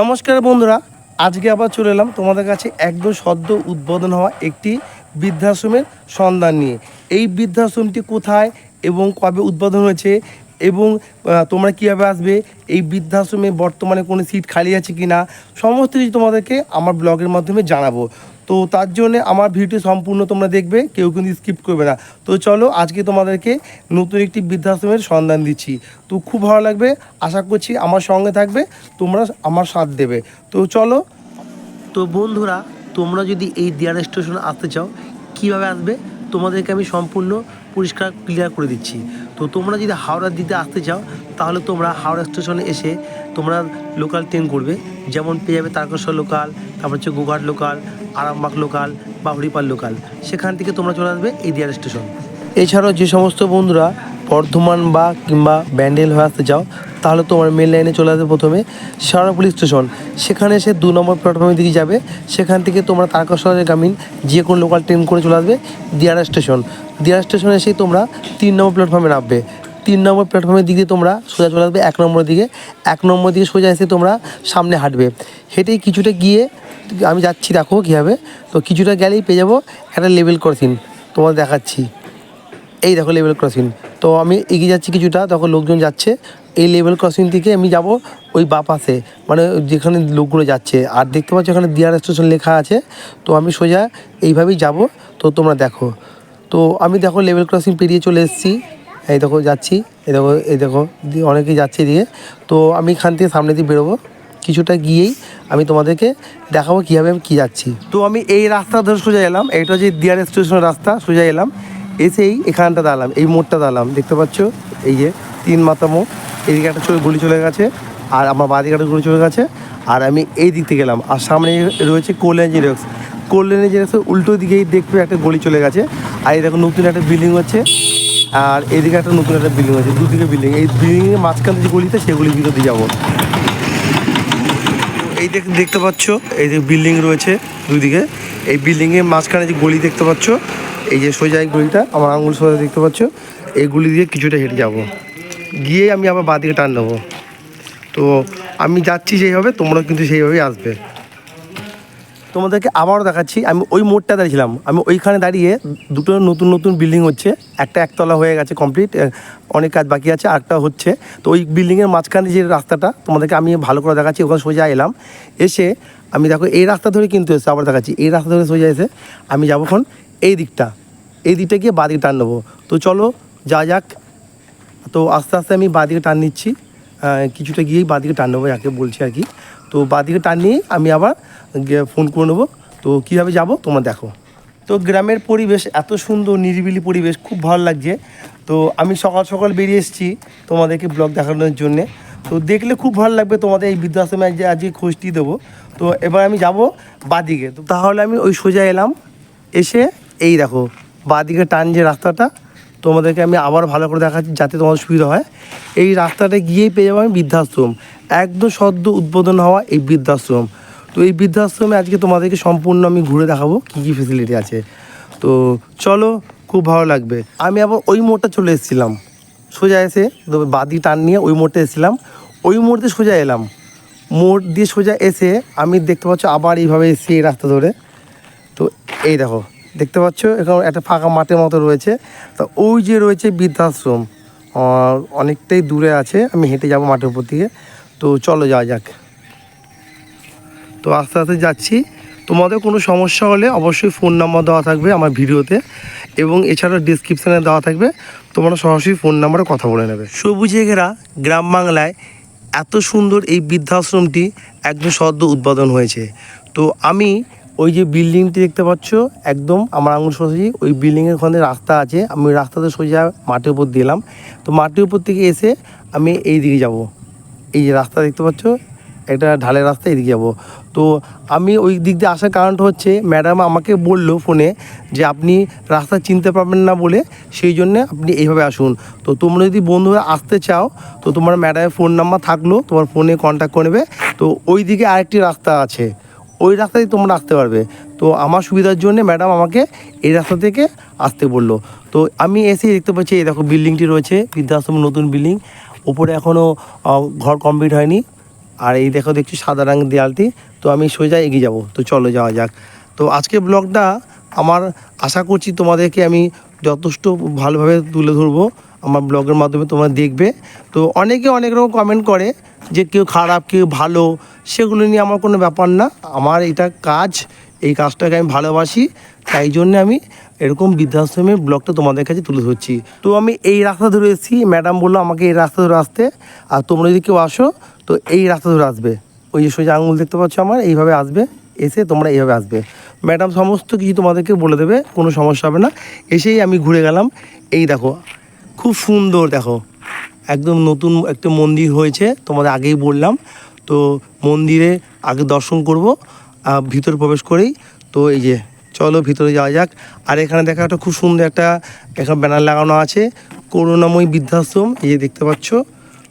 নমস্কার বন্ধুরা, আজকে আবার চলে এলাম তোমাদের কাছে একদম সদ্য উদ্বোধন হওয়া একটি বৃদ্ধাশ্রমের সন্ধান নিয়ে। এই বৃদ্ধাশ্রমটি কোথায় এবং কবে উদ্বোধন হয়েছে এবং তোমরা কীভাবে আসবে, এই বৃদ্ধাশ্রমে বর্তমানে কোনো সিট খালি আছে কি না সমস্ত কিছু তোমাদেরকে আমার ব্লগের মাধ্যমে জানাব। তো তার জন্য আমার ভিডিও সম্পূর্ণ তোমরা দেখবে, কেউ কিন্তু স্কিপ করবে না। তো চলো আজকে তোমাদেরকে নতুন একটি বৃদ্ধাশ্রমের সন্ধান দিচ্ছি। তো খুব ভালো লাগবে, আশা করছি আমার সঙ্গে থাকবে, তোমরা আমার সাথ দেবে। তো চলো। তো বন্ধুরা, তোমরা যদি এই দিয়ার স্টেশনে আসতে চাও, কীভাবে আসবে? তোমাদেরকে আমি সম্পূর্ণ পরিষ্কার ক্লিয়ার করে দিচ্ছি। তো তোমরা যদি হাওড়ার দিতে আসতে চাও, তাহলে তোমরা হাওড়া স্টেশনে এসে তোমরা লোকাল ট্রেন করবে। যেমন পেয়ে যাবে তারকেশ্বর লোকাল তারপর হচ্ছে গোঘাট লোকাল আরামবাগ লোকাল বা হরিপাল লোকাল সেখান থেকে তোমরা চলে আসবে এই দিয়ার স্টেশন। এছাড়াও যে সমস্ত বন্ধুরা বর্ধমান বা কিংবা ব্যান্ডেল হয়ে আসতে চাও তাহলে তোমার মেন লাইনে চলে আসবে প্রথমে শেওড়াপুলি স্টেশন সেখানে এসে দু নম্বর প্ল্যাটফর্মের দিকে যাবে। সেখান থেকে তোমরা তারকেশ্বরের গ্রামীণ যে কোনো লোকাল ট্রেন করে চলে আসবে দিয়ারা স্টেশন দিয়ারা স্টেশনে এসেই তোমরা তিন নম্বর প্ল্যাটফর্মে নামবে। তিন নম্বর প্ল্যাটফর্মের দিকে তোমরা সোজা চলে আসবে এক নম্বরের দিকে। এক নম্বর দিকে সোজা এসে তোমরা সামনে হাঁটবে। হেঁটেই কিছুটা গিয়ে আমি যাচ্ছি, দেখো কীভাবে। তো কিছুটা গেলেই পেয়ে যাব একটা লেভেল ক্রসিং তোমাদের দেখাচ্ছি। এই দেখো লেভেল ক্রসিং তো আমি এগিয়ে যাচ্ছি কিছুটা তখন লোকজন যাচ্ছে। এই লেভেল ক্রসিং থেকে আমি যাব ওই বা পাশে মানে যেখানে লোকগুলো যাচ্ছে। আর দেখতে পাচ্ছ এখানে দিয়ার স্টেশন লেখা আছে। তো আমি সোজা এইভাবেই যাব। তো তোমরা দেখো। তো আমি দেখো লেভেল ক্রসিং পেরিয়ে চলে এসেছি। এই দেখো যাচ্ছি। এই দেখো এই দেখো অনেকেই যাচ্ছে দিয়ে তো আমি এখান থেকে সামনে দিয়ে বেরোবো। কিছুটা গিয়েই আমি তোমাদেরকে দেখাবো কীভাবে আমি কী যাচ্ছি। তো আমি এই রাস্তা ধরে সোজা এলাম। এইটা হচ্ছে দিয়ার স্টেশনের রাস্তা। সোজা এলাম। এসেই এখানটা দাঁড়ালাম। এই মোড়টা দাঁড়ালাম। দেখতে পাচ্ছ? এই যে তিন মাথা মোড়। এদিকে একটা চলে গুলি চলে গেছে, আর আমার বাদিকে একটা গুলি চলে গেছে, আর আমি এই দিক থেকে গেলাম, আর সামনে রয়েছে কোল্যান জেরক্স কোল্যান জেরক্সের উল্টো দিকেই দেখবে একটা গলি চলে গেছে, আর এই দেখো নতুন একটা বিল্ডিং হচ্ছে, আর এদিকে একটা নতুন একটা বিল্ডিং হচ্ছে, দুদিকে বিল্ডিং এই বিল্ডিংয়ের মাঝখানে যে গলিতে সেগুলি ভিতর দিয়ে যাব। এই দেখ দেখতে পাচ্ছ, এই যে বিল্ডিং রয়েছে দুদিকে, এই বিল্ডিংয়ের মাঝখানে যে গলি দেখতে পাচ্ছ, এই যে সোজা এই গলিটা, আমার আঙুল সোজা দেখতে পাচ্ছ, এই গলি দিয়ে কিছুটা হেঁটে যাব। গিয়ে আমি আবার বাঁদিকে টান নেব। তো আমি যাচ্ছি যেইভাবে তোমরাও কিন্তু সেইভাবেই আসবে। তোমাদেরকে আবারও দেখাচ্ছি, আমি ওই মোড়টা দাঁড়িয়েছিলাম। আমি ওইখানে দাঁড়িয়ে দুটো নতুন নতুন বিল্ডিং হচ্ছে, একটা একতলা হয়ে গেছে কমপ্লিট অনেক কাজ বাকি আছে, আরেকটা হচ্ছে, তো ওই বিল্ডিংয়ের মাঝখানে যে রাস্তাটা, তোমাদেরকে আমি ভালো করে দেখাচ্ছি, ওখানে সোজা এলাম। এসে আমি দেখো, এই রাস্তা ধরে কিন্তু এসে আবার দেখাচ্ছি, এই রাস্তা ধরে সোজা এসে আমি যাব এখন এই দিকটা এই দিকটা গিয়ে বাদিকে টান নেব। তো চলো, যা যাক তো আস্তে আস্তে আমি বাদিকে টান নিচ্ছি। কিছুটা গিয়েই বাদিকে টান নেব, যাকে বলছি আর কি। তো বাদিকে টান নিয়ে আমি আবার ফোন করে নেব। তো কীভাবে যাব তোমরা দেখো। তো গ্রামের পরিবেশ এত সুন্দর, নিরিবিলি পরিবেশ, খুব ভালো লাগছে। তো আমি সকাল সকাল বেরিয়ে এসেছি তোমাদেরকে ব্লগ দেখানোর জন্যে। তো দেখলে খুব ভালো লাগবে তোমাদের এই বৃদ্ধাশ্রমে যে আজকে খোঁজটি দেবো। তো এবার আমি যাব বাদিকে তো তাহলে আমি ওই সোজা এলাম। এসে এই দেখো বাদিকে টান যে রাস্তাটা তোমাদেরকে আমি আবার ভালো করে দেখাচ্ছি যাতে তোমাদের সুবিধা হয়। এই রাস্তাটা গিয়েই পেয়ে যাব আমি বৃদ্ধাশ্রম। একদম সদ্য উদ্বোধন হওয়া এই বৃদ্ধাশ্রম। তো এই বৃদ্ধাশ্রমে আজকে তোমাদেরকে সম্পূর্ণ আমি ঘুরে দেখাবো কী কী ফেসিলিটি আছে। তো চলো, খুব ভালো লাগবে। আমি আবার ওই মোড়টা চলে এসেছিলাম। সোজা এসে বাদি টান নিয়ে ওই মোড়টা এসেছিলাম। ওই মোড়তে সোজা এলাম। মোড় দিয়ে সোজা এসে আমি দেখতে পাচ্ছ আবার এইভাবে এসেছি এই রাস্তা ধরে। তো এই দেখো দেখতে পাচ্ছ? এখানে একটা ফাঁকা মাঠের মতো রয়েছে। তো ওই যে রয়েছে বৃদ্ধাশ্রম অনেকটাই দূরে আছে। আমি হেঁটে যাব মাঠের উপর থেকে তো চলো যাওয়া যাক। তো আস্তে আস্তে যাচ্ছি। তোমাদের কোনো সমস্যা হলে অবশ্যই ফোন নাম্বার দেওয়া থাকবে আমার ভিডিওতে এবং এছাড়া ডিসক্রিপশানে দেওয়া থাকবে। তোমরা সরাসরি ফোন নাম্বারে কথা বলে নেবে। সবুজে ঘেরা গ্রাম বাংলায় এত সুন্দর এই বৃদ্ধাশ্রমটি একদম সদ্য উদ্বোধন হয়েছে। তো আমি ওই যে বিল্ডিংটি দেখতে পাচ্ছ, একদম আমার আঙুল সোজাই ওই বিল্ডিংয়ের ওখানে রাস্তা আছে, আমি ওই রাস্তাতে সোজা মাটির উপর দিলাম। তো মাটির উপর থেকে এসে আমি এই দিকে যাব। এই যে রাস্তা দেখতে পাচ্ছ, একটা ঢালের রাস্তা এদিকে যাব। তো আমি ওই দিক দিয়ে আসার কারণটা হচ্ছে, ম্যাডাম আমাকে বলল ফোনে যে আপনি রাস্তা চিনতে পারবেন না বলে, সেই জন্যে আপনি এইভাবে আসুন। তো তোমরা যদি বন্ধুরা আসতে চাও, তো তোমার ম্যাডামের ফোন নাম্বার থাকল, তোমার ফোনে কন্ট্যাক্ট করে নেবে। তো ওই দিকে আরেকটি রাস্তা আছে। ওই রাস্তা দিয়ে তোমরা আসতে পারবে। তো আমার সুবিধার জন্য ম্যাডাম আমাকে এই রাস্তা থেকে আসতে বলল। তো আমি এসে দেখতে পাচ্ছি, এই দেখো বিল্ডিংটি রয়েছে, বৃদ্ধাশ্রম, নতুন বিল্ডিং। ওপরে এখনও ঘর কমপ্লিট হয়নি। আর এই দেখো দেখছি সাদা রঙের দেয়ালটি। তো আমি সোজা এগিয়ে যাব। তো চলো যাওয়া যাক। তো আজকে ব্লগটা আমার আশা করছি তোমাদেরকে আমি যথেষ্ট ভালোভাবে তুলে ধরবো। আমার ব্লগের মাধ্যমে তোমরা দেখবে। তো অনেকে অনেক রকম কমেন্ট করে। যে কেউ খারাপ, কেউ ভালো, সেগুলো নিয়ে আমার কোনো ব্যাপার না। আমার এটা কাজ, এই কাজটাকে আমি ভালোবাসি, তাই জন্য আমি এরকম বৃদ্ধাশ্রমের ব্লগটা তোমাদের কাছে তুলে ধরছি। তো আমি এই রাস্তা ধরে এসেছি, ম্যাডাম বলল আমাকে এই রাস্তা ধরে আসতে, আর তোমরা যদি কেউ আসো, তো এই রাস্তা ধরে আসবে। ওই যে সোজা আঙুল দেখতে পাচ্ছ আমার, এইভাবে আসবে, এসে তোমরা এইভাবে আসবে। ম্যাডাম সমস্ত কিছু তোমাদেরকে বলে দেবে, কোনো সমস্যা হবে না। এসেই আমি ঘুরে গেলাম। এই দেখো, খুব সুন্দর দেখো। একদম নতুন একটা মন্দির হয়েছে, তোমাদের আগেই বললাম। তো মন্দিরে আগে দর্শন করব ভিতরে প্রবেশ করেই। তো এই যে, চলো ভিতরে যাওয়া যাক। আর এখানে দেখা একটা খুব সুন্দর একটা এখানে ব্যানার লাগানো আছে, করুণাময়ী বৃদ্ধাশ্রম, এই যে দেখতে পাচ্ছ।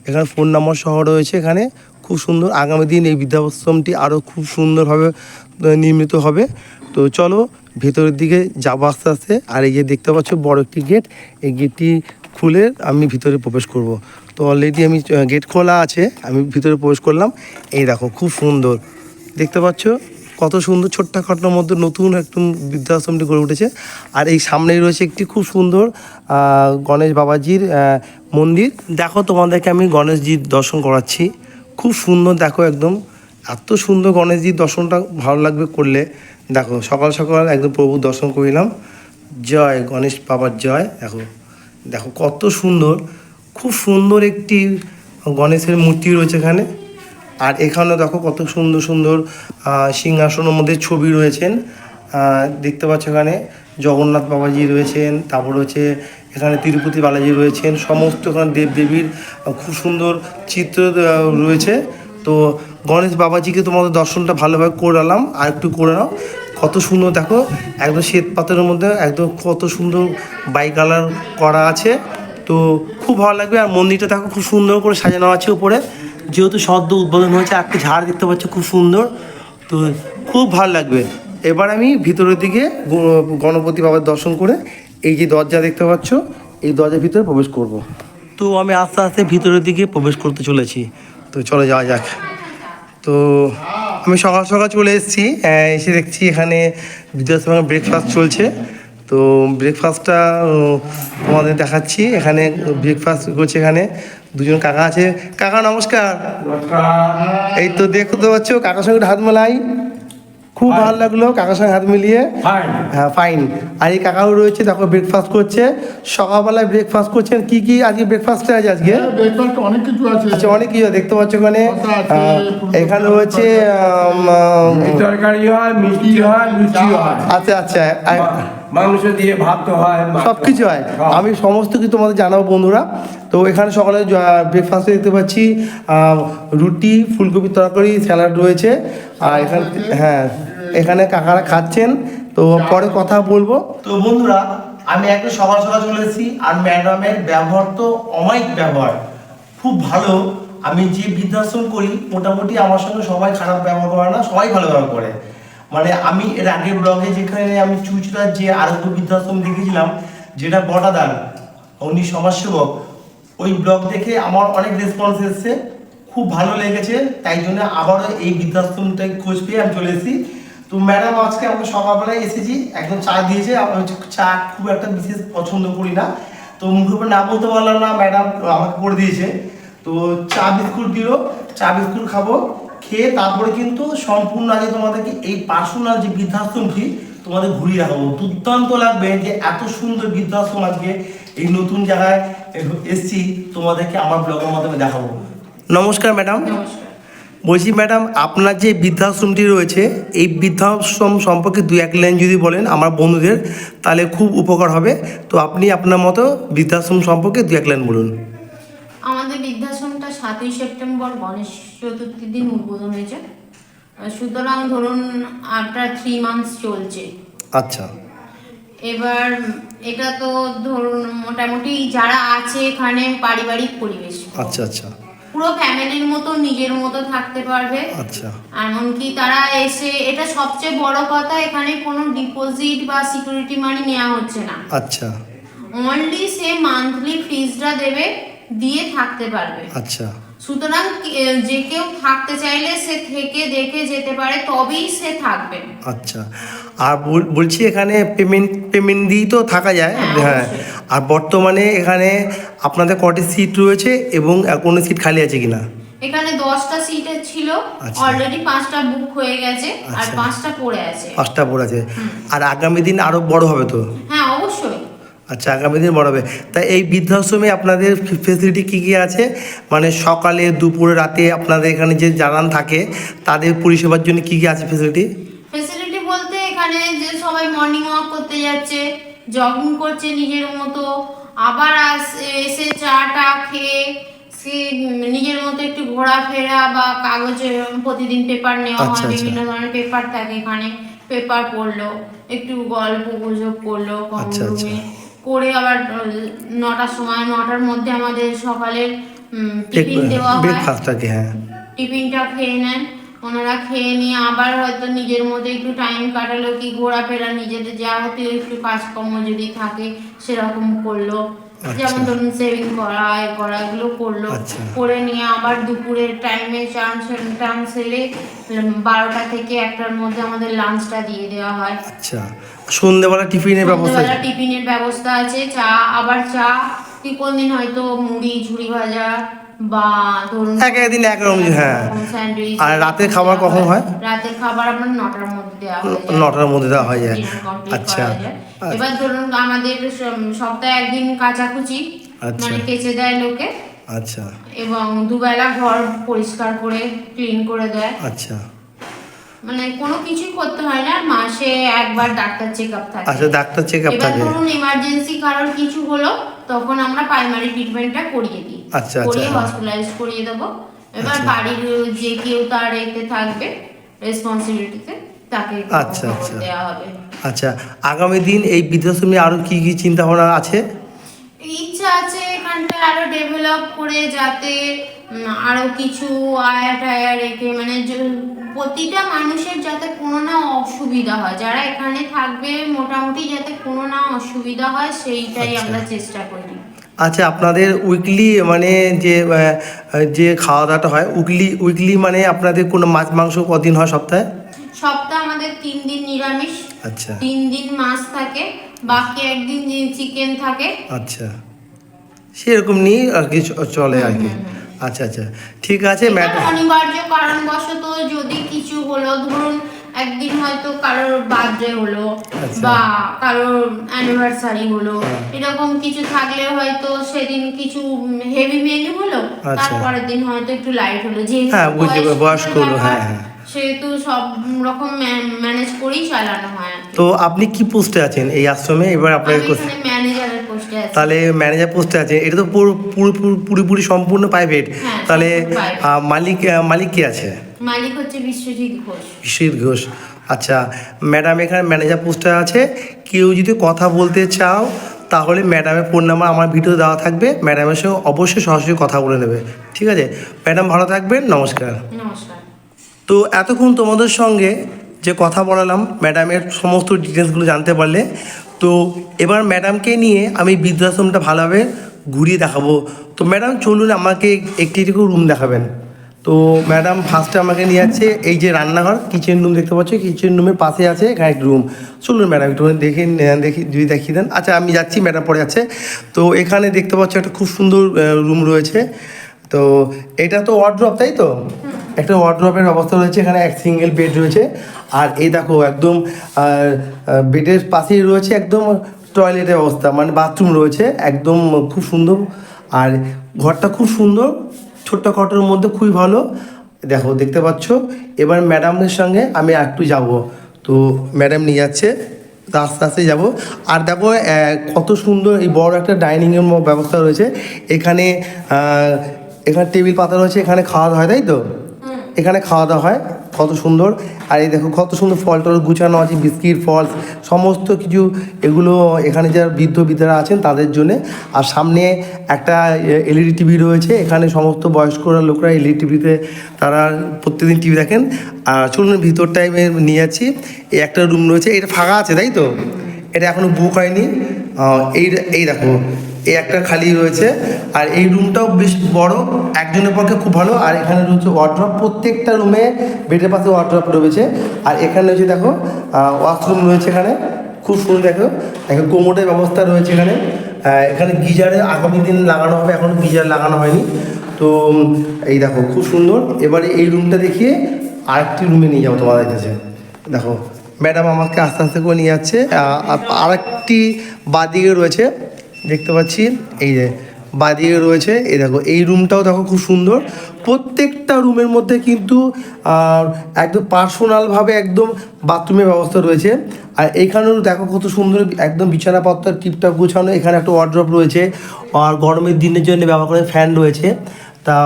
এখানে ফোন নাম্বার সহ রয়েছে এখানে। খুব সুন্দর, আগামী দিন এই বৃদ্ধাশ্রমটি আরও খুব সুন্দরভাবে নির্মিত হবে। তো চলো, ভেতরের দিকে যাব আস্তে আস্তে। আর এই যে দেখতে পাচ্ছ, বড় একটি গেট। এই গেটটি খুলে আমি ভিতরে প্রবেশ করব। তো অলরেডি আমি গেট খোলা আছে, আমি ভিতরে প্রবেশ করলাম। এই দেখো, খুব সুন্দর। দেখতে পাচ্ছ? কত সুন্দর ছোট্ট খাটনোর মধ্যে নতুন একদম বৃদ্ধাশ্রমটি গড়ে উঠেছে। আর এই সামনেই রয়েছে একটি খুব সুন্দর গণেশ বাবাজির মন্দির। দেখো তোমাদেরকে আমি গণেশজির দর্শন করাচ্ছি। খুব সুন্দর, দেখো একদম। এত সুন্দর গণেশজির দর্শনটা ভালো লাগবে করলে। দেখো, সকাল সকাল একদম প্রভুর দর্শন করিলাম। জয় গণেশ বাবার জয়। দেখো। দেখো কত সুন্দর, খুব সুন্দর একটি গণেশের মূর্তি রয়েছে এখানে। আর এখানেও দেখো কত সুন্দর সুন্দর সিংহাসনের মধ্যে ছবি রয়েছেন। দেখতে পাচ্ছ এখানে জগন্নাথ বাবাজি রয়েছেন, তারপর হচ্ছে এখানে তিরুপতি বালাজি রয়েছেন, সমস্ত এখানে দেবদেবীর খুব সুন্দর চিত্র রয়েছে। তো গণেশ বাবাজিকে তোমাদের দর্শনটা ভালোভাবে করালাম আর একটু করে নাও। কত সুন্দর, দেখো, একদম শ্বেত পাথরের মধ্যে, একদম কত সুন্দর বাই কালার করা আছে। তো খুব ভালো লাগবে, আর মন্দিরটা দেখো খুব সুন্দর করে সাজানো আছে উপরে। যেহেতু সদ্য উদ্বোধন হয়েছে একটা ঝাড় দেখতে পাচ্ছ খুব সুন্দর। তো খুব ভালো লাগবে। এবার আমি ভিতরের দিকে গণপতি বাবার দর্শন করে এই যে দরজা দেখতে পাচ্ছ, এই দরজার ভিতরে প্রবেশ করব। তো আমি আস্তে আস্তে ভিতরের দিকে প্রবেশ করতে চলেছি। তো চলে যাওয়া যাক। তো আমি সকাল সকাল চলে এসেছি এসে দেখছি এখানে বৃদ্ধাশ্রমে ব্রেকফাস্ট চলছে। তো ব্রেকফাস্টটা তোমাদের দেখাচ্ছি। এখানে ব্রেকফাস্ট করছে এখানে দুজন কাকা আছে। কাকা নমস্কার। এই তো দেখতে পাচ্ছ কাকার সঙ্গে একটু হাত মেলাই। খুব ভালো লাগল কাকার সঙ্গে হাত মিলিয়ে। হ্যাঁ ফাইন আর এই কাকাও রয়েছে দেখো ব্রেকফাস্ট করছে। সকালবেলায় ব্রেকফাস্ট করছেন। কি কি আজকে ব্রেকফাস্টে আছে আজকে? ব্রেকফাস্ট অনেক কিছু আছে। আচ্ছা অনেক কিছু দেখতে পাচ্ছ ওখানে এখানে হচ্ছে আম, তরকারি হয় মিষ্টি হয় লুচি হয়। আচ্ছা আচ্ছা আর মাংস দিয়ে ভাত হয় সব কিছু হয়। আমি সমস্ত কিছু তোমাদের জানাব বন্ধুরা। তো এখানে সকালে ব্রেকফাস্টে দেখতে পাচ্ছি রুটি ফুলকপির তরকারি স্যালাড রয়েছে। আর এখানে হ্যাঁ এখানে কাকারা খাচ্ছেন, তো পরে কথা বলব। তো বন্ধুরা, আমি একটু সকাল সকাল চলে এসেছি, আর ম্যাডামের ব্যবহার তো অমায়িক ব্যবহার। খুব ভালো। আমি যে বৃদ্ধাশ্রম করি, মোটামুটি আমার সঙ্গে সবাই খারাপ ব্যবহার করে না, সবাই ভালো ব্যবহার করে। মানে আমি এর আগের ব্লগে যেখানে আমি চুচড়ার যে আরোগ্য বৃদ্ধাশ্রম দেখেছিলাম, যেটা বটাদার উনি সমাজসেবক, ওই ব্লগ দেখে আমার অনেক রেসপন্স এসেছে। খুব ভালো লেগেছে, তাই জন্য আবারও এই বৃদ্ধাশ্রমটাই খোঁজ পেয়ে আমি চলে এসেছি। তো ম্যাডাম আজকে আমরা সকালবেলায় এসেছি, একদম চা দিয়েছে। আমরা হচ্ছে চা খুব একটা বিশেষ পছন্দ করি না। তো উপর না বলতে পারলাম না ম্যাডাম আমাকে করে দিয়েছে। তো চা বিস্কুট দিল, চা বিস্কুট খাব, খেয়ে তারপরে কিন্তু সম্পূর্ণ আগে তোমাদেরকে এই পার্সোনাল যে বৃদ্ধাশ্রমটি তোমাদের ঘুরিয়ে দেখাবো। দুর্দান্ত লাগবে যে এত সুন্দর বৃদ্ধাশ্রম আজকে এই নতুন জায়গায় এসছি, তোমাদেরকে আমার ব্লগের মাধ্যমে দেখাবো। নমস্কার ম্যাডাম বলছি ম্যাডাম আপনার যে বৃদ্ধাশ্রমটি রয়েছে এই বৃদ্ধাশ্রম সম্পর্কে দু এক লাইন যদি বলেন আমার বন্ধুদের তাহলে খুব উপকার হবে। তো আপনি আপনার মতো বৃদ্ধাশ্রম সম্পর্কে দু এক লাইন বলুন। আমাদের বৃদ্ধাশ্রমটা সাতই সেপ্টেম্বর গণেশ চতুর্থী দিন উদ্বোধন হয়েছে। সুতরাং ধরুন আফটার থ্রি মান্থস চলছে। আচ্ছা। এবার এটা তো ধরুন মোটামুটি যারা আছে এখানে পারিবারিক পরিবেশ। আচ্ছা আচ্ছা। পুরো ফ্যামিলির মতো নিজের মতো থাকতে পারবে। আচ্ছা। এমনকি তারা এসে এটা সবচেয়ে বড় কথা এখানে কোনো ডিপোজিট বা সিকিউরিটি মানি নেওয়া হচ্ছে না। আচ্ছা। অনলি সে মান্থলি ফিজটা দেবে দিয়ে থাকতে পারবে। আচ্ছা। সুতরাং যে কেউ থাকতে চাইলে সে থেকে দেখে যেতে পারে তবেই সে থাকবে। আচ্ছা। আর বল- বলছি এখানে পেমেন্ট পেমেন্ট দিয়েই তো থাকা যায়। হ্যাঁ, হ্যাঁ। আর বর্তমানে এখানে আপনাদের কটি সিট রয়েছে এবং কোনো সিট খালি আছে কিনা? এখানে দশটা সিট ছিল। আচ্ছা। অলরেডি পাঁচটা বুক হয়ে গেছে আর আচ্ছা। পাঁচটা পড়ে আছে। পাঁচটা পড়ে আছে। আর আগামী দিন আরও বড় হবে তো? হ্যাঁ অবশ্যই। আচ্ছা আগামী দিন বড় হবে তা এই বৃদ্ধাশ্রমে আপনাদের ফেসিলিটি কী কী আছে মানে সকালে দুপুরে রাতে আপনাদের এখানে যে জানান থাকে তাদের পরিষেবার জন্য কী কী আছে ফেসিলিটি ফেসিলিটি বলতে এখানে যে সবাই মর্নিং ওয়াক করতে যাচ্ছে জগিং করছে নিজের মতো আবার এসে চা টা খেয়ে সে নিজের মতো একটু ঘোরাফেরা বা কাগজে প্রতিদিন পেপার নেওয়া আচ্ছা, হয় আচ্ছা। বিভিন্ন ধরনের পেপার থাকে এখানে পেপার পড়ল একটু গল্প গুজব করল কমন আচ্ছা, আচ্ছা। করে আবার নটার সময় নটার মধ্যে আমাদের সকালের টিফিন দেওয়া হয়। হ্যাঁ। টিফিনটা খেয়ে নেন। ওনারা খেয়ে নিয়ে আবার হয়তো নিজের মধ্যে একটু টাইম কাটালো কি ঘোরাফেরা নিজেদের যা হতে একটু কাজকর্ম যদি থাকে সেরকম করল। যেমন ধরুন সেভিং করা এ করা এগুলো করল। আচ্ছা। করে নিয়ে আবার দুপুরের টাইমে চান টান এলে বারোটা থেকে একটার মধ্যে আমাদের লাঞ্চটা দিয়ে দেওয়া হয়। আচ্ছা। সন্ধ্যেবেলা টিফিনের ব্যবস্থা টিফিনের ব্যবস্থা আছে চা আবার চা কি কোনদিন হয়তো মুড়ি ঝুড়ি ভাজা বা ধরুন এক একদিন এক হ্যাঁ। স্যান্ডউইচ। আর রাতের খাবার কখন হয়? রাতের খাবার আপনার নটার মধ্যে দেওয়া হয়ে নটার মধ্যে দেওয়া হয়ে আচ্ছা। এবার ধরুন আমাদের সপ্তাহে একদিন কাচাকুচি আচ্ছা। মানে কেচে দেয় লোকে। আচ্ছা। এবং দুবেলা ঘর পরিষ্কার করে ক্লিন করে দেয়। আচ্ছা। মানে কোনো কিছুই করতে হয় না মাসে একবার ডাক্তার চেক আপ থাকে আচ্ছা ডাক্তার চেক আপ এবার ধরুন ইমার্জেন্সি কারোর কিছু হলো তখন আমরা প্রাইমারি ট্রিটমেন্টটা করিয়ে দিই আচ্ছা, আচ্ছা, করিয়ে হ্যাঁ। হসপিটালাইজ করিয়ে দেবো এবার আচ্ছা। বাড়ির যে কেউ তার এতে থাকবে রেসপন্সিবিলিটিতে তাকে আচ্ছা, আচ্ছা। দেওয়া হবে আচ্ছা আগামী দিন এই বৃদ্ধাশ্রমে আরও কি কি চিন্তা ভাবনা আছে ইচ্ছা আছে এখানটা আরও ডেভেলপ করে যাতে উম, আরও কিছু আয়া টায়া রেখে মানে প্রতিটা মানুষের যাতে কোনো না অসুবিধা হয় যারা এখানে থাকবে মোটামুটি যাতে কোনো না অসুবিধা হয় সেইটাই আচ্ছা। আমরা চেষ্টা করি। আচ্ছা আপনাদের উইকলি মানে যে যে খাওয়া দাওয়াটা হয় উইকলি উইকলি মানে আপনাদের কোনো মাছ মাংস কদিন হয় সপ্তাহে? সপ্তাহে আমাদের তিন দিন নিরামিষ আচ্ছা। তিন দিন মাছ থাকে বাকি একদিন চিকেন থাকে। আচ্ছা। সেরকম নিয়ে আর কি চলে আর কি। আচ্ছা আচ্ছা ঠিক আছে ম্যাডাম অনিবার্য কারণবশত যদি কিছু হলো ধরুন একদিন হয়তো কারোর বার্থডে হলো আচ্ছা। বা কারোর অ্যানিভার্সারি হলো এরকম কিছু থাকলে হয়তো সেদিন কিছু হেভি মেনু হলো আচ্ছা। তারপরের দিন হয়তো একটু লাইট হলো যে হ্যাঁ, বুঝতে বয়স্ক হলো, হ্যাঁ, হ্যাঁ। সেহেতু সব রকম ম্যানেজ করেই চালানো হয় তো আপনি কি পোস্টে আছেন এই আশ্রমে? এবার কোস- ম্যানেজারের পোস্টে আছি। তাহলে ম্যানেজার পোস্টে আছে এটা তো পুরো পুরো- পুরোপুরি সম্পূর্ণ প্রাইভেট হ্যাঁ, তাহলে private। আহ, মালিক মালিক কি আছে? মালিক হচ্ছে বিশ্বজিৎ ঘোষ। বিশ্বজিৎ ঘোষ। আচ্ছা ম্যাডাম এখানে ম্যানেজার পোস্টে আছে। কেউ যদি কথা বলতে চাও তাহলে ম্যাডামের ফোন নাম্বার আমার ভিডিও দেওয়া থাকবে। ম্যাডামের সঙ্গে অবশ্যই সরাসরি কথা বলে নেবে। ঠিক আছে? ম্যাডাম ভালো থাকবেন। নমস্কার। নমস্কার। তো এতক্ষণ তোমাদের সঙ্গে যে কথা বলালাম ম্যাডামের সমস্ত ডিটেলসগুলো জানতে পারলে, তো এবার ম্যাডামকে নিয়ে আমি বৃদ্ধাশ্রমটা ভালোভাবে ঘুরিয়ে দেখাবো। তো ম্যাডাম চলুন আমাকে একটি একটু রুম দেখাবেন। তো ম্যাডাম ফার্স্টে আমাকে নিয়ে যাচ্ছে এই যে রান্নাঘর কিচেন রুম দেখতে পাচ্ছ কিচেন রুমের পাশে আছে এখানে একটা রুম চলুন ম্যাডাম একটু দেখে দেখি, যদি দেখিয়ে দেন। আচ্ছা আমি যাচ্ছি ম্যাডাম পরে যাচ্ছে তো এখানে দেখতে পাচ্ছ একটা খুব সুন্দর রুম রয়েছে। তো এটা তো ওয়ার্ড্রপ তাই তো? একটা ওয়ার্ড্রপের অবস্থা রয়েছে, এখানে এক সিঙ্গেল বেড রয়েছে। আর এই দেখো, একদম বেডের পাশেই রয়েছে একদম টয়লেটের অবস্থা মানে বাথরুম রয়েছে, একদম খুব সুন্দর। আর ঘরটা খুব সুন্দর, ছোট্ট খটের মধ্যে খুবই ভালো। দেখো, দেখতে পাচ্ছ? এবার ম্যাডামের সঙ্গে আমি একটু যাব। তো ম্যাডাম নিয়ে যাচ্ছে আস্তে আস্তে যাব। আর দেখো কত সুন্দর, এই বড় একটা ডাইনিংয়ের ব্যবস্থা রয়েছে। এখানে এখানে টেবিল পাতা রয়েছে এখানে খাওয়া দাওয়া হয় তাই তো? এখানে খাওয়া দাওয়া হয় কত সুন্দর। আর এই দেখো কত সুন্দর ফল টল গুছানো আছে বিস্কিট ফল সমস্ত কিছু এগুলো এখানে যারা বৃদ্ধ বৃদ্ধারা আছেন তাদের জন্য। আর সামনে একটা এলইডি টিভি রয়েছে এখানে সমস্ত বয়স্করা লোকরা এলইডি টিভিতে তারা প্রত্যেকদিন টিভি দেখেন। আর চলুন ভিতর টাইমে নিয়ে যাচ্ছি এই একটা রুম রয়েছে এটা ফাঁকা আছে তাই তো? এটা এখনও বুক হয়নি। এই এই দেখো এই একটা খালি রয়েছে। আর এই রুমটাও বেশ বড়, একজনের পক্ষে খুব ভালো। আর এখানে রয়েছে ওয়ার্ড্রপ প্রত্যেকটা রুমে বেডের পাশে ওয়ার্ড্রপ রয়েছে। আর এখানে রয়েছে দেখো ওয়াশরুম রয়েছে এখানে। খুব সুন্দর দেখো। দেখো কোমোটের ব্যবস্থা রয়েছে এখানে। এখানে গিজারে আগামী দিন লাগানো হবে, এখন গিজার লাগানো হয়নি। তো এই দেখো, খুব সুন্দর। এবারে এই রুমটা দেখিয়ে আরেকটি রুমে নিয়ে যাব তোমাদের কাছে। দেখো ম্যাডাম আমাকে আস্তে আস্তে করে নিয়ে যাচ্ছে। আর একটি বাদিকে রয়েছে। দেখতে পাচ্ছি, এই যে বাদিকে রয়েছে, এই দেখো, এই রুমটাও দেখো খুব সুন্দর। প্রত্যেকটা রুমের মধ্যে কিন্তু একদম পার্সোনালভাবে একদম বাথরুমের ব্যবস্থা রয়েছে। আর এখানেও দেখো কত সুন্দর একদম বিছানাপত্র টিপটাপ গুছানো, এখানে একটা ওয়ার্ড্রপ রয়েছে। আর গরমের দিনের জন্য ব্যবহার করে ফ্যান রয়েছে। তা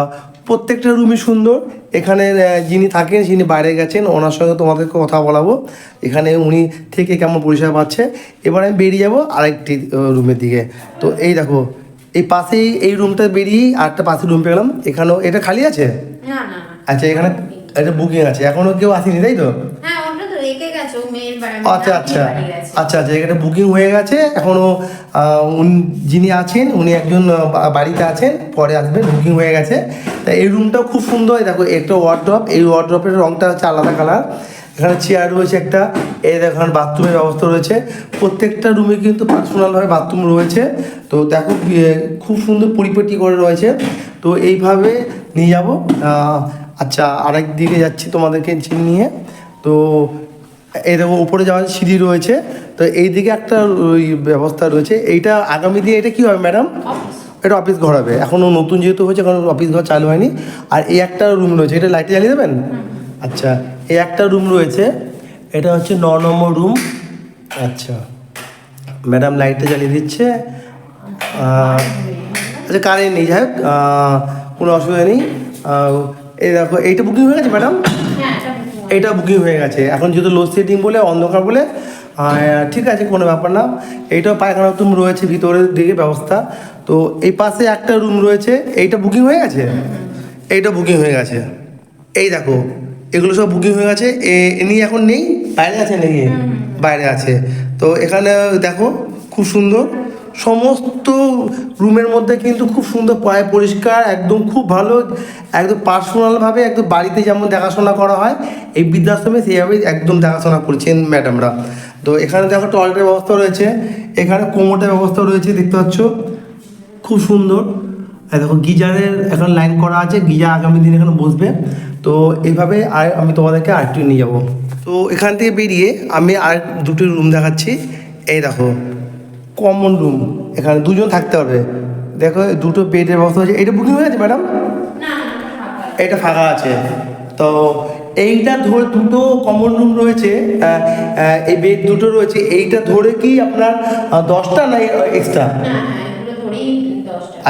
প্রত্যেকটা রুমই সুন্দর। এখানে যিনি থাকেন যিনি বাইরে গেছেন ওনার সঙ্গে তোমাদেরকে কথা বলাবো। এখানে উনি থেকে কেমন পরিষেবা পাচ্ছে। এবার আমি বেরিয়ে যাব আরেকটি রুমের দিকে। তো এই দেখো এই পাশেই এই রুমটা বেরিয়ে আরেকটা পাশে রুম পেলাম। এখানেও এটা খালি আছে? আচ্ছা এখানে এটা বুকিং আছে। এখনও কেউ আসেনি তাই তো? হ্যাঁ আচ্ছা আচ্ছা। আচ্ছা আচ্ছা বুকিং হয়ে গেছে। এখনও যিনি আছেন, উনি একজন বাড়িতে আছেন, পরে আসবেন বুকিং হয়ে গেছে। তা এই রুমটাও খুব সুন্দর। দেখো, একটা ওয়ার্ড্রপ এই ওয়ার্ড্রপের রংটা হচ্ছে আলাদা কালার এখানে চেয়ার রয়েছে একটা। এই দেখো, এখানে বাথরুমের ব্যবস্থা রয়েছে। প্রত্যেকটা রুমে কিন্তু পার্সোনালভাবে বাথরুম রয়েছে। তো দেখো খুব সুন্দর পরিপাটি করে রয়েছে। তো এইভাবে নিয়ে যাব। আচ্ছা আরেক দিকে যাচ্ছি তোমাদেরকে নিয়ে। তো এই দেখো উপরে যাওয়ার সিঁড়ি রয়েছে তো এইদিকে একটা ওই ব্যবস্থা রয়েছে। এইটা আগামী দিনে এটা কি হবে ম্যাডাম? এটা অফিস ঘর হবে। এখনও নতুন যেহেতু হয়েছে এখন অফিস ঘর চালু হয়নি। আর এই একটা রুম রয়েছে এটা লাইটে জ্বালিয়ে দেবেন? আচ্ছা এই একটা রুম রয়েছে এটা হচ্ছে ন নম্বর রুম। আচ্ছা ম্যাডাম লাইটটা জ্বালিয়ে দিচ্ছে। আচ্ছা কারেন্ট নেই যাই হোক কোনো অসুবিধা নেই। এই দেখো এইটা বুকিং হয়ে গেছে ম্যাডাম? এটা বুকিং হয়ে গেছে। এখন যেহেতু লো সেটিং বলে অন্ধকার বলে ঠিক আছে কোনো ব্যাপার না। এইটাও পায়খানা রুম রয়েছে ভিতরের দিকে ব্যবস্থা। তো এই পাশে একটা রুম রয়েছে এইটা বুকিং হয়ে গেছে? এইটা বুকিং হয়ে গেছে। এই দেখো এগুলো সব বুকিং হয়ে গেছে। এ- ইনি এখন নেই? বাইরে আছে নাকি? বাইরে আছে। তো এখানে দেখো খুব সুন্দর। সমস্ত রুমের মধ্যে কিন্তু খুব সুন্দর পায়ে পরিষ্কার, একদম খুব ভালো, একদম পার্সোনালভাবে একদম বাড়িতে যেমন দেখাশোনা করা হয়, এই বৃদ্ধাশ্রমে সেইভাবে একদম দেখাশোনা করছেন ম্যাডামরা তো এখানে দেখো টয়লেটের ব্যবস্থা রয়েছে, এখানে কোমোটের ব্যবস্থা রয়েছে, দেখতে পাচ্ছ? খুব সুন্দর। দেখো গিজারের এখন লাইন করা আছে গিজার আগামী দিন এখানে বসবে। তো এইভাবে আর আমি তোমাদেরকে আরেকটু নিয়ে যাব। তো এখান থেকে বেরিয়ে আমি আর দুটি রুম দেখাচ্ছি। এই দেখো। কমন রুম এখানে দুজন থাকতে পারবে দেখো দুটো বেডের ব্যবস্থা হয়েছে। এটা বুকিং হয়ে গেছে ম্যাডাম এটা ফাঁকা আছে। তো এইটা ধরে দুটো কমন রুম রয়েছে এই বেড দুটো রয়েছে। এইটা ধরে কি আপনার দশটা না এক্সট্রা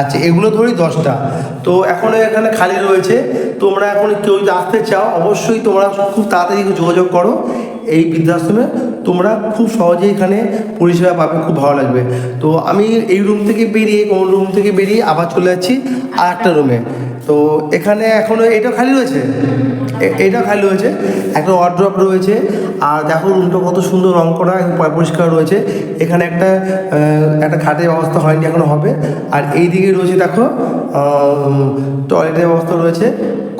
আচ্ছা এগুলো ধরেই দশটা। তো এখন এখানে খালি রয়েছে। তোমরা এখন কেউ যদি আসতে চাও অবশ্যই তোমরা খুব তাড়াতাড়ি যোগাযোগ করো। এই বৃদ্ধাশ্রমে তোমরা খুব সহজেই এখানে পরিষেবা পাবে, খুব ভালো লাগবে। তো আমি এই রুম থেকে বেরিয়ে, কোন রুম থেকে বেরিয়ে আবার চলে যাচ্ছি আর একটা রুমে তো এখানে এখনও এটা খালি রয়েছে? এটা খালি রয়েছে। একটা ওয়ার্ড্রপ রয়েছে। আর দেখো রুমটা কত সুন্দর রং করা পরিষ্কার রয়েছে। এখানে একটা একটা খাটের ব্যবস্থা হয়নি এখনও হবে। আর এই দিকে রয়েছে দেখো টয়লেটের ব্যবস্থা রয়েছে।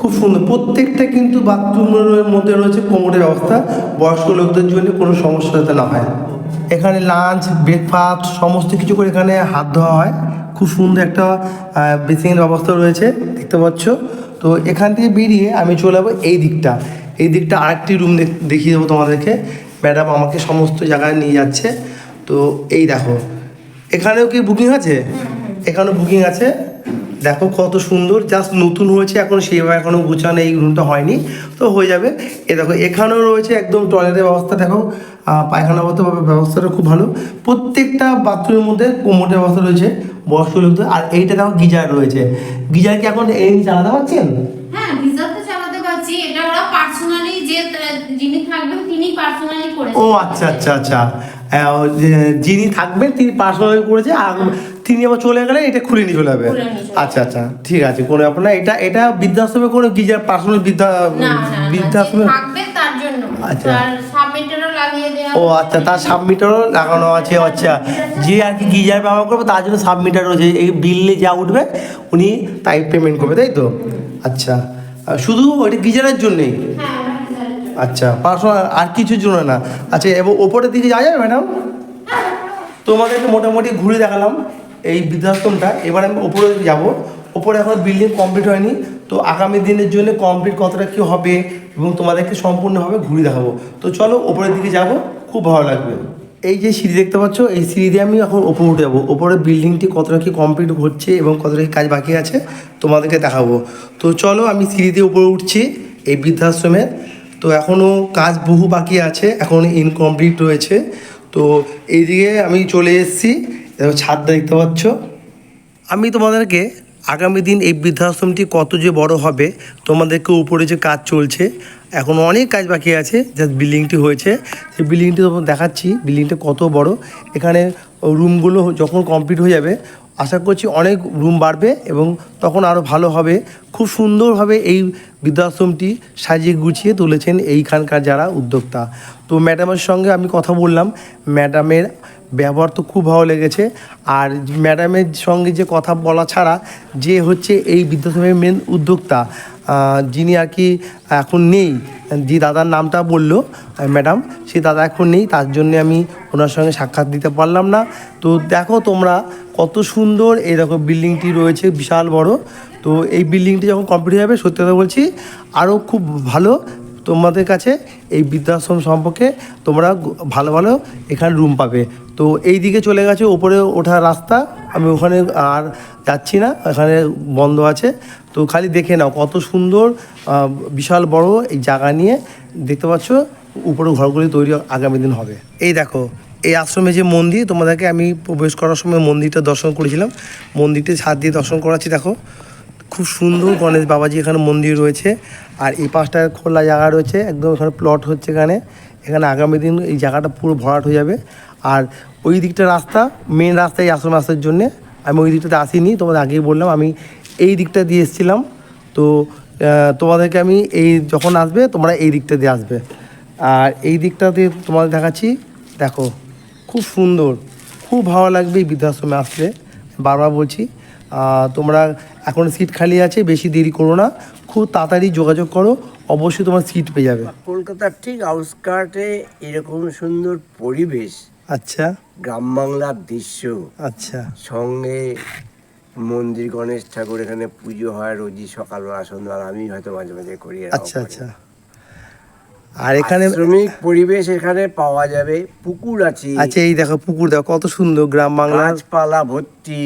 খুব সুন্দর। প্রত্যেকটা কিন্তু বাথরুমের মধ্যে রয়েছে কোমরের ব্যবস্থা বয়স্ক লোকদের জন্য কোনো সমস্যা যাতে না হয়। এখানে লাঞ্চ ব্রেকফাস্ট সমস্ত কিছু করে এখানে হাত ধোয়া হয়। খুব সুন্দর একটা বেসিংয়ের ব্যবস্থা রয়েছে। দেখতে পাচ্ছ? তো এখান থেকে বেরিয়ে আমি চলে যাব এই দিকটা। এই দিকটা আরেকটি রুম দেখিয়ে দেবো তোমাদেরকে। ম্যাডাম আমাকে সমস্ত জায়গায় নিয়ে যাচ্ছে। তো এই দেখো। এখানেও কি বুকিং আছে? এখানেও বুকিং আছে। দেখো কত সুন্দর জাস্ট নতুন হয়েছে এখন সেভাবে এখনও গুছানো এই রুমটা হয়নি তো হয়ে যাবে। এ দেখো এখানেও রয়েছে একদম টয়লেটের ব্যবস্থা দেখো আহ, পায়খানা মতো ব্যবস্থাটা খুব ভালো। প্রত্যেকটা বাথরুমের মধ্যে কোমোটের ব্যবস্থা রয়েছে বয়স্ক লোকদের। আর এইটা দেখো গিজার রয়েছে। গিজার কি এখন এই চালাতে পারছেন? হ্যাঁ ভিসা চালাতে পারছি। এটা ওরা পার্সোনালি যে যিনি থাকবেন তিনি পার্সোনালি করেছেন। ও আচ্ছা আচ্ছা আচ্ছা। যিনি থাকবেন তিনি পার্সোনালি করেছে। আর তিনি আবার চলে গেলে এটা খুলে নিয়ে চলে যাবে। আচ্ছা আচ্ছা ঠিক আছে কোনো ব্যাপার না এটা এটা বৃদ্ধাশ্রমে কোনো গিজার পার্সোনাল বৃদ্ধা বৃদ্ধাশ্রমে আচ্ছা। ও আচ্ছা তার সাবমিটারও লাগানো আছে আচ্ছা। যে আর কি গিজার ব্যবহার করবে তার জন্য সাবমিটার রয়েছে এই বিলে যা উঠবে উনি তাই পেমেন্ট করবে তাই তো? আচ্ছা। শুধু ওইটা গিজারের জন্যেই? হ্যাঁ আচ্ছা পার্সোনাল আর কিছুর জন্য না। আচ্ছা এবং ওপরের দিকে যাওয়া যাবে ম্যাডাম তোমাদেরকে মোটামুটি ঘুরে দেখালাম। এই বৃদ্ধাশ্রমটা, এবার আমি ওপরে যাব। ওপরে এখন বিল্ডিং কমপ্লিট হয়নি, তো আগামী দিনের জন্য কমপ্লিট কতটা কী হবে এবং তোমাদেরকে সম্পূর্ণভাবে ঘুরে দেখাবো। তো চলো ওপরের দিকে যাব, খুব ভালো লাগবে। এই যে সিঁড়ি দেখতে পাচ্ছ, এই সিঁড়ি দিয়ে আমি এখন ওপরে উঠে যাব। ওপরে বিল্ডিংটি কতটা কি কমপ্লিট হচ্ছে এবং কতটা কি কাজ বাকি আছে, তোমাদেরকে দেখাবো। তো চলো আমি সিঁড়ি দিয়ে উপরে উঠছি, এই বৃদ্ধাশ্রমের তো এখনও কাজ বহু বাকি আছে, এখন ইনকমপ্লিট রয়েছে। তো এইদিকে আমি চলে এসেছি দেখো ছাদটা দেখতে পাচ্ছ। আমি তোমাদেরকে আগামী দিন এই বৃদ্ধাশ্রমটি কত যে বড় হবে, তোমাদেরকে উপরে যে কাজ চলছে, এখন অনেক কাজ বাকি আছে, যে বিল্ডিংটি হয়েছে। সেই বিল্ডিংটি তোমাদের দেখাচ্ছি, বিল্ডিংটা কত বড়। এখানে রুমগুলো যখন কমপ্লিট হয়ে যাবে, আশা করছি অনেক রুম বাড়বে এবং তখন আরও ভালো হবে। খুব সুন্দরভাবে এই বৃদ্ধাশ্রমটি সাজিয়ে গুছিয়ে তুলেছেন এইখানকার যারা উদ্যোক্তা। তো ম্যাডামের সঙ্গে আমি কথা বললাম। ম্যাডামের ব্যবহার তো খুব ভালো লেগেছে। আর ম্যাডামের সঙ্গে যে কথা বলা ছাড়া যে হচ্ছে এই বৃদ্ধাশ্রমের মেন উদ্যোক্তা যিনি আর কি এখন নেই, যে দাদার নামটা বলল ম্যাডাম সেই দাদা এখন নেই, তার জন্য আমি ওনার সঙ্গে সাক্ষাৎ দিতে পারলাম না। তো দেখো তোমরা কত সুন্দর দেখো বিল্ডিংটি রয়েছে, বিশাল বড়। তো এই বিল্ডিংটি যখন কমপ্লিট হয়ে যাবে, সত্যি কথা বলছি আরও খুব ভালো তোমাদের কাছে এই বৃদ্ধাশ্রম সম্পর্কে তোমরা ভালো ভালো এখানে রুম পাবে। তো এই দিকে চলে গেছে, ওপরে ওঠার রাস্তা, আমি ওখানে আর যাচ্ছি না, এখানে বন্ধ আছে। তো খালি দেখে নাও, কত সুন্দর বিশাল বড় এই জায়গা নিয়ে দেখতে পাচ্ছ, উপরে ঘরগুলি তৈরি আগামী দিন হবে। এই দেখো, এই আশ্রমে যে মন্দির, তোমাদেরকে আমি প্রবেশ করার সময় মন্দিরটা দর্শন করেছিলাম। মন্দিরটি ছাদ দিয়ে দর্শন করাচ্ছি, দেখো। খুব সুন্দর গণেশ বাবাজি এখানে মন্দির রয়েছে। আর এই পাশটায় খোলা জায়গা রয়েছে, একদম এখানে প্লট হচ্ছে এখানে। এখানে আগামী দিন এই জায়গাটা পুরো ভরাট হয়ে যাবে। আর ওই দিকটা রাস্তা মেন রাস্তায় আশ্রমে আসার জন্যে। আমি ওই দিকটাতে আসিনি, তোমাদের আগেই বললাম, আমি এই দিকটা দিয়ে এসেছিলাম। তো তোমাদেরকে আমি এই যখন আসবে, তোমরা এই দিকটা দিয়ে আসবে। আর এই দিকটাতে তোমাদের দেখাচ্ছি, দেখো, খুব সুন্দর, খুব ভালো লাগবে এই বৃদ্ধাশ্রমে আসলে। বারবার বলছি তোমরা এখন সিট খালি আছে বেশি দেরি করো না। খুব তাড়াতাড়ি যোগাযোগ করো অবশ্যই তোমার সিট পেয়ে যাবে। কলকাতার ঠিক আউটস্কার্টে এরকম সুন্দর পরিবেশ আচ্ছা। গ্রাম বাংলার দৃশ্য। আচ্ছা। সঙ্গে মন্দির গণেশ ঠাকুর এখানে পুজো হয় রোজই সকালবেলা সন্ধ্যাবেলা আমি হয়তো মাঝে মাঝে করি আচ্ছা আচ্ছা। আর এখানে শ্রমিক পরিবেশ এখানে পাওয়া যাবে পুকুর আছে। আচ্ছা এই দেখো পুকুর দেখো কত সুন্দর গ্রাম বাংলার। গাছপালা ভর্তি।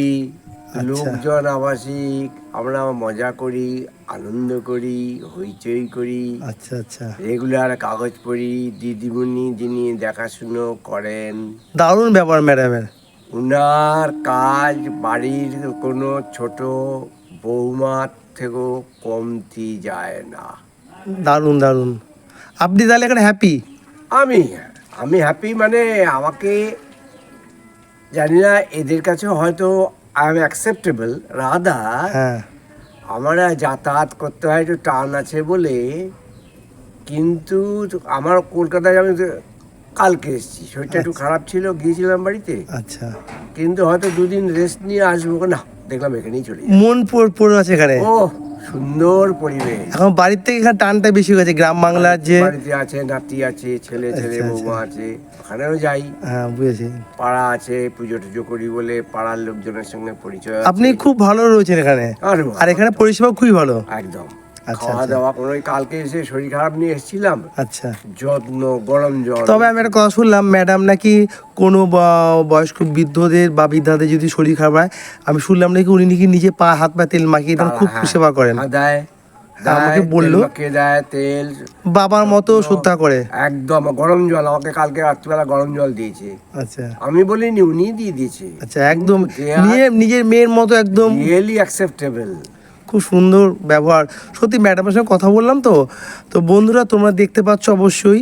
লোকজন আবাসিক আমরা মজা করি আনন্দ করি হইচই করি। আচ্ছা আচ্ছা। রেগুলার কাগজ পড়ি দিদিমণি যিনি দেখাশুনো করেন। দারুণ ব্যাপার ম্যাডামের। উনার কাজ বাড়ির কোনো ছোট বৌমার থেকেও কমতি যায় না। দারুণ দারুণ। আপনি তাহলে এখানে হ্যাপি আমি আমি হ্যাপি মানে আমাকে জানি না এদের কাছে হয়তো আই এম অ্যাকসেপ্টেবল রাধা হ্যাঁ। আমরা যাতায়াত করতে হয় একটু টান আছে বলে কিন্তু আমার কলকাতায় আমি কালকে এসেছি শরীরটা একটু খারাপ ছিল গিয়েছিলাম বাড়িতে। আচ্ছা। কিন্তু হয়তো দুদিন রেস্ট নিয়ে আসব না দেখলাম এখানেই চলে। মন পড়ে আছে এখানে। ও সুন্দর পরিবেশ। এখন বাড়ির থেকে এখানে টানটা বেশি হয়ে গেছে গ্রাম বাংলার যে বাড়িতে আছে নাতি আছে ছেলে ছেলে আচ্ছা, বৌমা আছে ওখানেও যাই। হ্যাঁ বুঝেছি। পাড়া আছে পুজো টুজো করি বলে পাড়ার লোকজনের সঙ্গে পরিচয় আপনি খুব ভালো রয়েছেন এখানে। আর এখানে পরিষেবা খুবই ভালো। একদম। আচ্ছা, খাওয়া আচ্ছা। দাওয়া কোনো কালকে এসে শরীর খারাপ নিয়ে এসেছিলাম। আচ্ছা। যত্ন গরম জল। তবে আমি একটা কথা শুনলাম ম্যাডাম নাকি কোনো বয়স্ক বৃদ্ধদের বা বৃদ্ধাদের যদি শরীর খারাপ হয় আমি শুনলাম নাকি উনি নাকি নিজে পা হাত পা তেল মাখিয়ে দেন খুব হ্যাঁ, সেবা করেন। হ্যাঁ, দেয় আমাকে বলল। তেল দেয় তেল বাবার মতো শ্রদ্ধা করে। একদম গরম জল আমাকে কালকে রাত্রিবেলা গরম জল দিয়েছে। আচ্ছা। আমি বলিনি উনি দিয়ে দিয়েছে। আচ্ছা একদম নিয়ে নিজের মেয়ের মতো একদম রিয়েলি অ্যাকসেপ্টেবল খুব সুন্দর ব্যবহার। সত্যি ম্যাডামের সঙ্গে কথা বললাম তো। তো বন্ধুরা তোমরা দেখতে পাচ্ছ অবশ্যই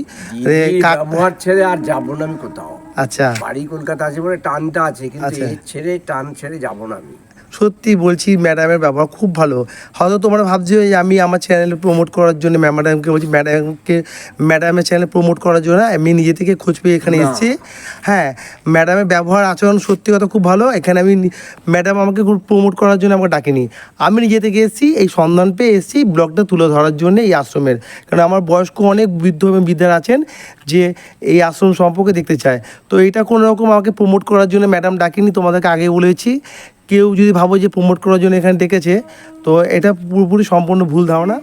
ব্যবহার ছেড়ে আর যাব না আমি কোথাও। আচ্ছা। বাড়ি কলকাতা আছে বলে টানটা আছে কিন্তু আচ্ছা। ছেড়ে টান ছেড়ে যাব না আমি। সত্যি বলছি ম্যাডামের ব্যবহার খুব ভালো। হয়তো তোমরা ভাবছ যে আমি আমার চ্যানেল প্রমোট করার জন্য ম্যাডামকে বলছি ম্যাডামকে ম্যাডামের চ্যানেল প্রমোট করার জন্য আমি নিজে থেকে খোঁজ পেয়ে এখানে এসেছি। হ্যাঁ ম্যাডামের ব্যবহার আচরণ সত্যি কথা খুব ভালো। এখানে আমি ম্যাডাম আমাকে প্রমোট করার জন্য আমাকে ডাকেনি। আমি নিজে থেকে এসেছি এই সন্ধান পেয়ে এসেছি ব্লগটা তুলে ধরার জন্য এই আশ্রমের। কারণ আমার বয়স্ক অনেক বৃদ্ধ এবং বৃদ্ধারা আছেন যে এই আশ্রম সম্পর্কে দেখতে চায়। তো এটা কোনো রকম আমাকে প্রমোট করার জন্য ম্যাডাম ডাকেনি তোমাদেরকে আগে বলেছি। কেউ যদি ভাবো যে প্রমোট করার জন্য এখানে ডেকেছে তো এটা পুরোপুরি সম্পূর্ণ ভুল ধারণা।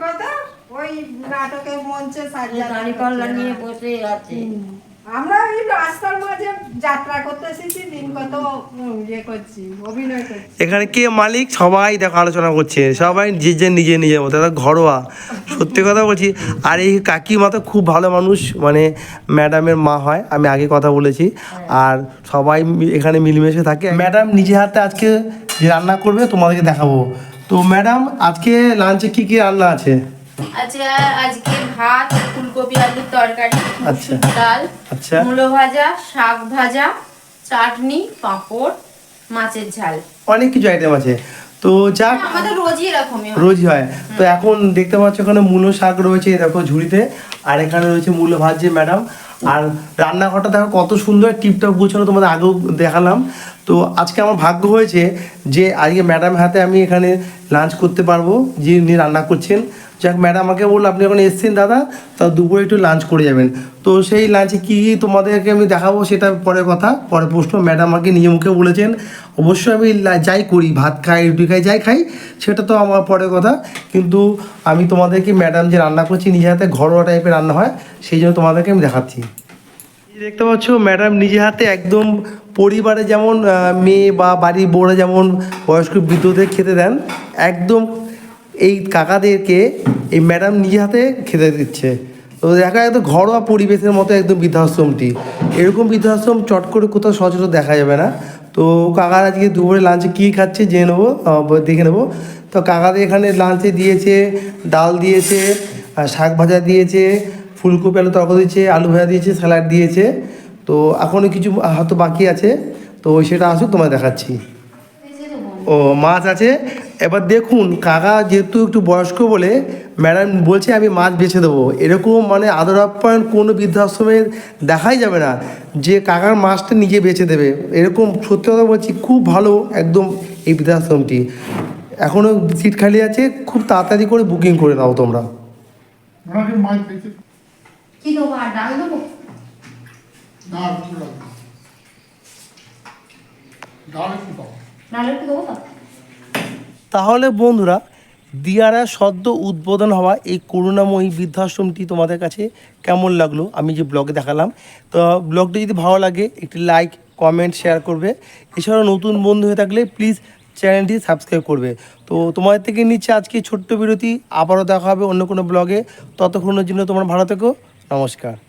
আমরা এই রাস্তার মাঝে যাত্রা করতে এসেছি দিন কত ইয়ে করছি অভিনয় করছি। এখানে কে মালিক? সবাই দেখো আলোচনা করছে। সবাই যে যে নিজে নিজের মতো। ঘরোয়া। সত্যি কথা বলছি। আর এই কাকিমা তো খুব ভালো মানুষ মানে ম্যাডামের মা হয় আমি আগে কথা বলেছি। আর সবাই এখানে মিলেমিশে থাকে। ম্যাডাম নিজে হাতে আজকে যে রান্না করবে তোমাদেরকে দেখাবো। তো ম্যাডাম আজকে লাঞ্চে কি কি রান্না আছে? আচ্ছা আজকে ভাত ফুলকপি আলুর তরকারি আচ্ছা। ডাল আচ্ছা। মূলো ভাজা শাক ভাজা চাটনি পাঁপড় মাছের ঝাল। অনেক কিছু আইটেম আছে। তো যাক হয়। রোজই হয়। তো এখন দেখতে পাচ্ছ এখানে মূলো শাক রয়েছে দেখো ঝুড়িতে আর এখানে রয়েছে মূলো ভাজছে ম্যাডাম। আর রান্নাঘরটা দেখো কত সুন্দর টিপটপ গুছানো তোমাদের আগেও দেখালাম। তো আজকে আমার ভাগ্য হয়েছে যে আজকে ম্যাডাম হাতে আমি এখানে লাঞ্চ করতে পারব যিনি রান্না করছেন। যাক ম্যাডাম আমাকে বলল, আপনি যখন এসছেন দাদা, তা দুপুরে একটু লাঞ্চ করে যাবেন। তো সেই লাঞ্চে কী কী তোমাদেরকে আমি দেখাবো সেটা পরে কথা পরে প্রশ্ন। ম্যাডাম আমাকে নিজে মুখে বলেছেন, অবশ্যই আমি যাই করি, ভাত খাই, রুটি খাই, যাই খাই, সেটা তো আমার পরে কথা। কিন্তু আমি তোমাদেরকে ম্যাডাম যে রান্না করছি নিজে হাতে ঘরোয়া টাইপের রান্না হয়, সেই জন্য তোমাদেরকে আমি দেখাচ্ছি। দেখতে পাচ্ছ ম্যাডাম নিজে হাতে একদম পরিবারে যেমন মেয়ে বা বাড়ির বউরা যেমন বয়স্ক বৃদ্ধদের খেতে দেন, একদম এই কাকাদেরকে এই ম্যাডাম নিজে হাতে খেতে দিচ্ছে। তো দেখা যায় ঘরোয়া পরিবেশের মতো একদম বৃদ্ধাশ্রমটি। এরকম বৃদ্ধাশ্রম চট করে কোথাও সচরাচর দেখা যাবে না। তো কাকার আজকে দুপুরে লাঞ্চে কী খাচ্ছে জেনে নেব দেখে নেব। তো কাকাদের এখানে লাঞ্চে দিয়েছে, ডাল দিয়েছে শাক ভাজা দিয়েছে, ফুলকপি, আলু তরকারি দিয়েছে, আলু ভাজা দিয়েছে, স্যালাড দিয়েছে। তো এখনও কিছু হয়তো বাকি আছে। তো সেটা আসুক তোমায় দেখাচ্ছি। ও, মাছ আছে। এবার দেখুন কাকা যেহেতু একটু বয়স্ক বলে ম্যাডাম বলছে আমি মাছ বেছে দেবো। এরকম মানে আদর আপ্যায়ন কোনো বৃদ্ধাশ্রমে দেখাই যাবে না। যে কাকার মাছটা নিজে বেছে দেবে। এরকম সত্যি কথা বলছি খুব ভালো একদম এই বৃদ্ধাশ্রমটি। এখনও সিট খালি আছে খুব তাড়াতাড়ি করে বুকিং করে নাও তোমরা। ডাল একটু দেবো তাহলে বন্ধুরা দিয়ারা সদ্য উদ্বোধন হওয়া এই করুণাময়ী বৃদ্ধাশ্রমটি তোমাদের কাছে কেমন লাগল? আমি যে ব্লগে দেখালাম। তো ব্লগটি যদি ভালো লাগে, একটি লাইক কমেন্ট শেয়ার করবে। এছাড়াও নতুন বন্ধু হয়ে থাকলে প্লিজ চ্যানেলটি সাবস্ক্রাইব করবে। তো তোমাদের থেকে নিচ্ছে আজকে ছোট্ট বিরতি। আবারও দেখা হবে অন্য কোনো ব্লগে ততক্ষণের জন্য তোমার ভালো থেকো। নমস্কার।